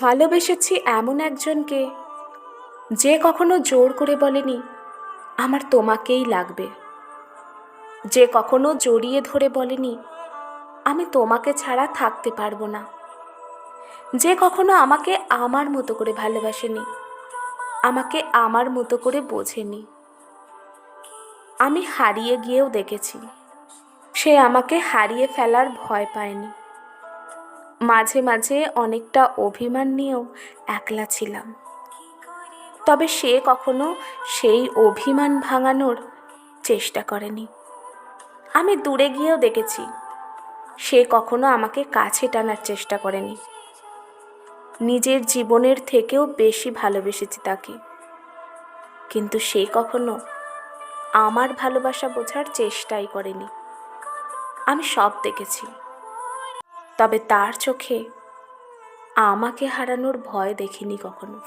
ভালোবেসেছি এমন একজনকে যে কখনো জোর করে বলেনি, আমার তোমাকেই লাগবে। যে কখনো জড়িয়ে ধরে বলেনি, আমি তোমাকে ছাড়া থাকতে পারব না। যে কখনো আমাকে আমার মতো করে ভালোবাসেনি, আমাকে আমার মতো করে বোঝেনি। আমি হারিয়ে গিয়েও দেখেছি। সে আমাকে হারিয়ে ফেলার ভয় পায়নি। মাঝে মাঝে অনেকটা অভিমান নিয়েও একলা ছিলাম। তবে সে কখনো সেই অভিমান ভাঙানোর চেষ্টা করেনি। আমি দূরে গিয়েও দেখেছি, সে কখনো আমাকে কাছে টানার চেষ্টা করেনি। নিজের জীবনের থেকেও বেশি ভালোবেসেছি তাকে। কিন্তু সে কখনো আমার ভালোবাসা বোঝার চেষ্টাই করেনি। আমি সব দেখেছি। তবে তার চোখে আমাকে হারানোর ভয় দেখিনি কখনো।